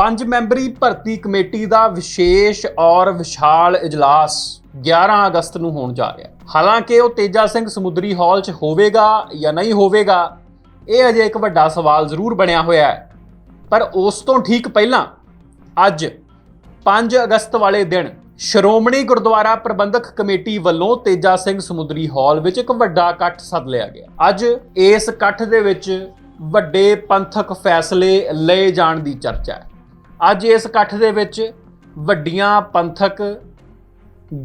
ਪੰਜ ਮੈਂਬਰੀ ਭਰਤੀ ਕਮੇਟੀ ਦਾ ਵਿਸ਼ੇਸ਼ ਔਰ ਵਿਸ਼ਾਲ ਇਜਲਾਸ 11 ਅਗਸਤ ਨੂੰ ਹੋਣ ਜਾ ਰਿਹਾ ਹਾਲਾਂਕਿ ਉਹ ਤੇਜਾ ਸਿੰਘ ਸਮੁੰਦਰੀ ਹਾਲ 'ਚ ਹੋਵੇਗਾ ਜਾਂ ਨਹੀਂ ਹੋਵੇਗਾ, ਇਹ ਅਜੇ ਇੱਕ ਵੱਡਾ ਸਵਾਲ ਜ਼ਰੂਰ ਬਣਿਆ ਹੋਇਆ ਹੈ। ਪਰ ਉਸ ਤੋਂ ਠੀਕ ਪਹਿਲਾਂ ਅੱਜ 5 ਅਗਸਤ ਵਾਲੇ ਦਿਨ ਸ਼੍ਰੋਮਣੀ ਗੁਰਦੁਆਰਾ ਪ੍ਰਬੰਧਕ ਕਮੇਟੀ ਵੱਲੋਂ ਤੇਜਾ ਸਿੰਘ ਸਮੁੰਦਰੀ ਹਾਲ ਵਿੱਚ ਇੱਕ ਵੱਡਾ ਇਕੱਠ ਸੱਦ ਲਿਆ ਗਿਆ। ਅੱਜ ਇਸ ਇਕੱਠ ਦੇ ਵਿੱਚ ਵੱਡੇ ਪੰਥਕ ਫੈਸਲੇ ਲਏ ਜਾਣ ਦੀ ਚਰਚਾ ਹੈ। ਅੱਜ ਇਸ ਇਕੱਠ ਦੇ ਵਿੱਚ ਵੱਡੀਆਂ ਪੰਥਕ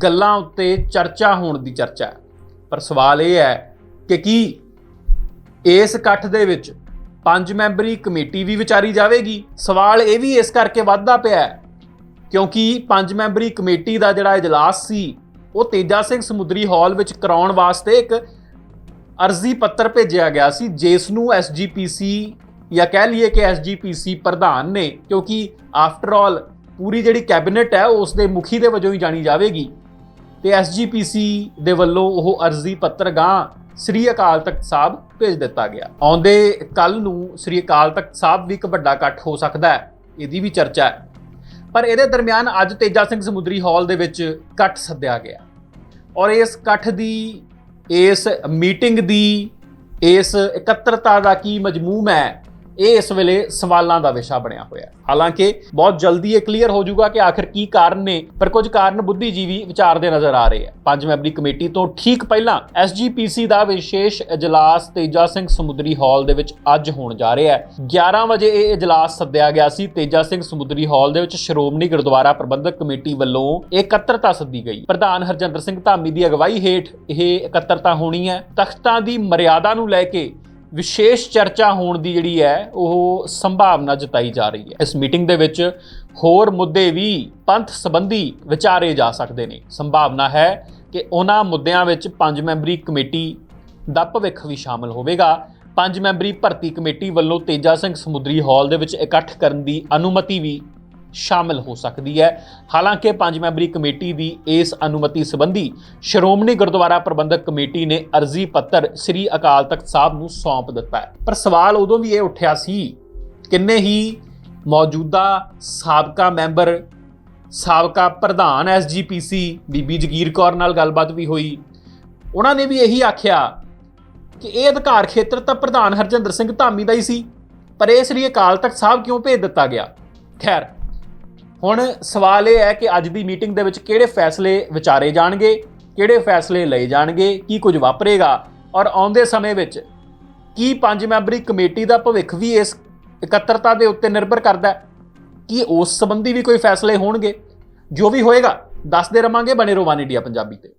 ਗੱਲਾਂ ਉੱਤੇ ਚਰਚਾ ਹੋਣ ਦੀ ਚਰਚਾ ਹੈ। ਪਰ ਸਵਾਲ ਇਹ ਹੈ ਕਿ ਕੀ ਇਸ ਇਕੱਠ ਦੇ ਵਿੱਚ ਪੰਜ ਮੈਂਬਰੀ ਕਮੇਟੀ ਵੀ ਵਿਚਾਰੀ ਜਾਵੇਗੀ? ਸਵਾਲ ਇਹ ਵੀ ਇਸ ਕਰਕੇ ਵੱਧਦਾ ਪਿਆ ਹੈ ਕਿਉਂਕਿ ਪੰਜ ਮੈਂਬਰੀ ਕਮੇਟੀ ਦਾ ਜਿਹੜਾ ਇਜਲਾਸ ਸੀ, ਉਹ ਤੇਜਾ ਸਿੰਘ ਸਮੁੰਦਰੀ ਹਾਲ ਵਿੱਚ ਕਰਾਉਣ ਵਾਸਤੇ ਇੱਕ ਅਰਜ਼ੀ ਪੱਤਰ ਭੇਜਿਆ ਗਿਆ ਸੀ, ਜਿਸ ਨੂੰ ਐਸਜੀਪੀਸੀ ਜਾਂ ਕਹਿ ਲਈਏ ਕਿ ਐਸਜੀਪੀਸੀ ਪ੍ਰਧਾਨ ਨੇ, ਕਿਉਂਕਿ ਆਫਟਰ ਆਲ ਪੂਰੀ ਜਿਹੜੀ ਕੈਬਨਿਟ ਹੈ ਉਸ ਦੇ ਮੁਖੀ ਦੇ ਵਜੋਂ ਹੀ ਜਾਣੀ ਜਾਵੇਗੀ। ਤੇ ਐਸਜੀਪੀਸੀ ਦੇ ਵੱਲੋਂ ਉਹ ਅਰਜ਼ੀ ਪੱਤਰ ਗਾਂ ਸ੍ਰੀ ਅਕਾਲ ਤਖਤ ਸਾਹਿਬ ਭੇਜ ਦਿੱਤਾ ਗਿਆ। ਆਉਂਦੇ ਕੱਲ ਨੂੰ ਸ੍ਰੀ ਅਕਾਲ ਤਖਤ ਸਾਹਿਬ ਵੀ ਇੱਕ ਵੱਡਾ ਇਕੱਠ ਹੋ ਸਕਦਾ ਹੈ, ਇਹਦੀ ਵੀ ਚਰਚਾ ਹੈ। ਪਰ ਇਹਦੇ ਦਰਮਿਆਨ ਅੱਜ ਤੇਜਾ ਸਿੰਘ ਸਮੁੰਦਰੀ ਹਾਲ ਦੇ ਵਿੱਚ ਇਕੱਠ ਸੱਦਿਆ ਗਿਆ। ਔਰ ਇਸ ਇਕੱਠ ਦੀ, ਇਸ ਮੀਟਿੰਗ ਦੀ, ਇਸ ਇਕੱਤਰਤਾ ਦਾ ਕੀ ਮਜਮੂਮ ਹੈ ਇਹ ਇਸ ਵੇਲੇ ਸਵਾਲਾਂ ਦਾ ਵਿਸ਼ਾ ਬਣਿਆ ਹੋਇਆ ਹੈ। ਹਾਲਾਂਕਿ ਬਹੁਤ ਜਲਦੀ ਇਹ ਕਲੀਅਰ ਹੋ ਜਾਊਗਾ ਕਿ ਆਖਿਰ ਕੀ ਕਾਰਨ ਨੇ, ਪਰ ਕੁਝ ਕਾਰਨ ਬੁੱਧੀਜੀਵੀ ਵਿਚਾਰਦੇ ਨਜ਼ਰ ਆ ਰਹੇ ਆ ਪੰਜ ਮੈਂਬਰੀ ਕਮੇਟੀ ਤੋਂ ਠੀਕ ਪਹਿਲਾਂ ਐਸਜੀਪੀਸੀ ਦਾ ਵਿਸ਼ੇਸ਼ ਇਜਲਾਸ ਤੇਜਾ ਸਿੰਘ ਸਮੁੰਦਰੀ ਹਾਲ ਦੇ ਵਿੱਚ ਅੱਜ ਹੋਣ ਜਾ ਰਿਹਾ ਹੈ। 11 ਵਜੇ ਇਹ ਇਜਲਾਸ ਸੱਦਿਆ ਗਿਆ ਸੀ। ਤੇਜਾ ਸਿੰਘ ਸਮੁੰਦਰੀ ਹਾਲ ਦੇ ਵਿੱਚ ਸ਼੍ਰੋਮਣੀ ਗੁਰਦੁਆਰਾ ਪ੍ਰਬੰਧਕ ਕਮੇਟੀ ਵੱਲੋਂ ਇਕੱਤਰਤਾ ਸੱਦੀ ਗਈ। ਪ੍ਰਧਾਨ ਹਰਜਿੰਦਰ ਸਿੰਘ ਧਾਮੀ ਦੀ ਅਗਵਾਈ ਹੇਠ ਇਹ ਇਕੱਤਰਤਾ ਹੋਣੀ ਹੈ। ਤਖਤਾਂ ਦੀ ਮਰਿਆਦਾ ਨੂੰ ਲੈ ਕੇ ਵਿਸ਼ੇਸ਼ ਚਰਚਾ ਹੋਣ ਦੀ ਜਿਹੜੀ ਹੈ, ਉਹ ਸੰਭਾਵਨਾ ਜਤਾਈ ਜਾ ਰਹੀ ਹੈ। ਇਸ ਮੀਟਿੰਗ ਦੇ ਵਿੱਚ ਹੋਰ ਮੁੱਦੇ ਵੀ ਪੰਥ ਸੰਬੰਧੀ ਵਿਚਾਰੇ ਜਾ ਸਕਦੇ ਨੇ। ਸੰਭਾਵਨਾ ਹੈ ਕਿ ਉਹਨਾਂ ਮੁੱਦਿਆਂ ਵਿੱਚ ਪੰਜ ਮੈਂਬਰੀ ਕਮੇਟੀ ਦਾ ਭਵਿੱਖ ਵੀ ਸ਼ਾਮਲ ਹੋਵੇਗਾ। ਪੰਜ ਮੈਂਬਰੀ ਭਰਤੀ ਕਮੇਟੀ ਵੱਲੋਂ ਤੇਜਾ ਸਿੰਘ ਸਮੁੰਦਰੀ ਹਾਲ ਦੇ ਵਿੱਚ ਇਕੱਠ ਕਰਨ ਦੀ ਅਨੁਮਤੀ ਵੀ ਸ਼ਾਮਲ ਹੋ ਸਕਦੀ ਹੈ। ਹਾਲਾਂਕਿ ਪੰਜ ਮੈਂਬਰੀ ਕਮੇਟੀ ਦੀ ਇਸ ਅਨੁਮਤੀ ਸੰਬੰਧੀ ਸ਼੍ਰੋਮਣੀ ਗੁਰਦੁਆਰਾ ਪ੍ਰਬੰਧਕ ਕਮੇਟੀ ਨੇ ਅਰਜ਼ੀ ਪੱਤਰ ਸ੍ਰੀ ਅਕਾਲ ਤਖਤ ਸਾਹਿਬ ਨੂੰ ਸੌਂਪ ਦਿੱਤਾ ਹੈ। ਪਰ ਸਵਾਲ ਉਦੋਂ ਵੀ ਇਹ ਉੱਠਿਆ ਸੀ, ਕਿੰਨੇ ਹੀ ਮੌਜੂਦਾ ਸਾਬਕਾ ਮੈਂਬਰ, ਸਾਬਕਾ ਪ੍ਰਧਾਨ ਐਸਜੀਪੀਸੀ ਬੀਬੀ ਜਗੀਰ ਕੌਰ ਨਾਲ ਗੱਲਬਾਤ ਵੀ ਹੋਈ। ਉਹਨਾਂ ਨੇ ਵੀ ਇਹੀ ਆਖਿਆ ਕਿ ਇਹ ਅਧਿਕਾਰ ਖੇਤਰ ਤਾਂ ਪ੍ਰਧਾਨ ਹਰਜਿੰਦਰ ਸਿੰਘ ਧਾਮੀ ਦਾ ਹੀ ਸੀ, ਪਰ ਇਹ ਸ੍ਰੀ ਅਕਾਲ ਤਖਤ ਸਾਹਿਬ ਕਿਉਂ ਭੇਜ ਦਿੱਤਾ ਗਿਆ? ਖੈਰ ਹੁਣ ਸਵਾਲ ਇਹ ਹੈ ਕਿ ਅੱਜ ਦੀ ਮੀਟਿੰਗ ਦੇ ਵਿੱਚ ਕਿਹੜੇ ਫੈਸਲੇ ਵਿਚਾਰੇ ਜਾਣਗੇ, ਕਿਹੜੇ ਫੈਸਲੇ ਲਏ ਜਾਣਗੇ, ਕੀ ਕੁਝ ਵਾਪਰੇਗਾ? ਔਰ ਆਉਂਦੇ ਸਮੇਂ ਵਿੱਚ ਕੀ ਪੰਜ ਮੈਂਬਰੀ ਕਮੇਟੀ ਦਾ ਭਵਿੱਖ ਵੀ ਇਸ ਇਕੱਤਰਤਾ ਦੇ ਉੱਤੇ ਨਿਰਭਰ ਕਰਦਾ ਹੈ? ਕੀ ਉਸ ਸੰਬੰਧੀ ਵੀ ਕੋਈ ਫੈਸਲੇ ਹੋਣਗੇ? ਜੋ ਵੀ ਹੋਏਗਾ, ਦੱਸਦੇ ਰਵਾਂਗੇ ਬਣੇ ਰਹੋ ਇੰਡੀਆ ਪੰਜਾਬੀ ਤੇ।